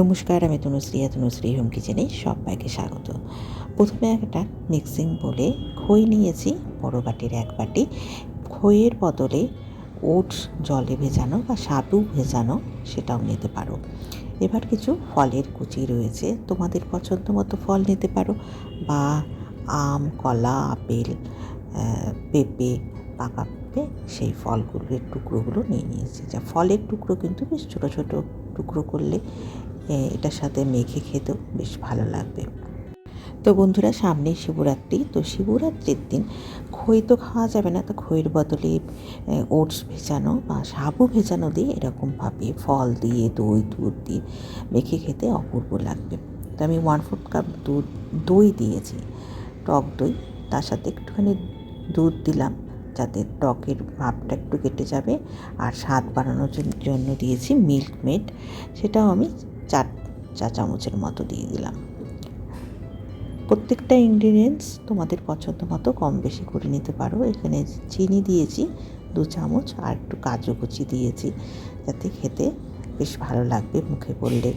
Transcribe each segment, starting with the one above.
নমস্কার, আমি তনুশ্রী আর তনুশ্রী হোম কিচেনে সবাইকে স্বাগত। প্রথমে একটা মিক্সিং বলে খই নিয়েছি, বড় বাটির এক বাটি। খইয়ের বদলে ওটস জলে ভেজানো বা সাবু ভেজানো সেটাও নিতে পারো। এবার কিছু ফলের কুচি রয়েছে, তোমাদের পছন্দ মতো ফল নিতে পারো। বা আম, কলা, আপেল পেঁপে, পাকা পেঁপে, সেই ফলগুলোর টুকরোগুলো নিয়ে নিয়েছি। যা ফলের টুকরো কিন্তু বেশ ছোটো ছোটো টুকরো করলে এটার সাথে মেখে খেতেও বেশ ভালো লাগবে। তো বন্ধুরা সামনেই শিবরাত্রি। তো শিবরাত্রির দিন খই তো খাওয়া যাবে না, তো খইয়ের বদলে ওটস ভেজানো বা সাবু ভেজানো দিয়ে এরকমভাবে ফল দিয়ে, দই, দুধ দিয়ে মেখে খেতে অপূর্ব লাগবে। তো আমি ওয়ান ফোর্থ কাপ দুধ, দই দিয়েছি, টক দই। তার সাথে একটুখানি দুধ দিলাম, যাতে টকের ভাবটা একটু কেটে যাবে। আর স্বাদ বাড়ানোর জন্য দিয়েছি মিল্ক মেড সেটাও আমি চার, চা চামচের মতো দিয়ে দিলাম। প্রত্যেকটা ইনগ্রিডিয়েন্টস তোমাদের পছন্দ মতো কম বেশি করে নিতে পারো। এখানে চিনি দিয়েছি, দু চামচ, আর একটু কাজু কুচি দিয়েছি, যাতে খেতে বেশ ভালো লাগবে মুখে পড়লে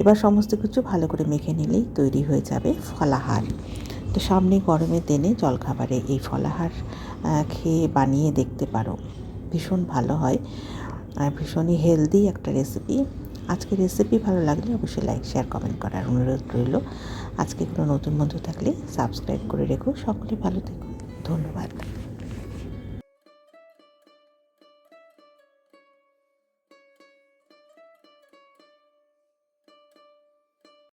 এবার সমস্ত কিছু ভালো করে মেখে নিলেই তৈরি হয়ে যাবে ফলাহার। তো সামনে গরমের দিনে জলখাবারে এই ফলাহার খেয়ে বানিয়ে দেখতে পারো। ভীষণ ভালো হয়, আর ভীষণই হেলদি একটা রেসিপি আজকে রেসিপি ভালো লাগলে অবশ্যই লাইক শেয়ার কমেন্ট করার অনুরোধ রইল। আজকে কোনো নতুন বন্ধু থাকলে সাবস্ক্রাইব করে রেখো। সকলে ভালো থেকো। ধন্যবাদ।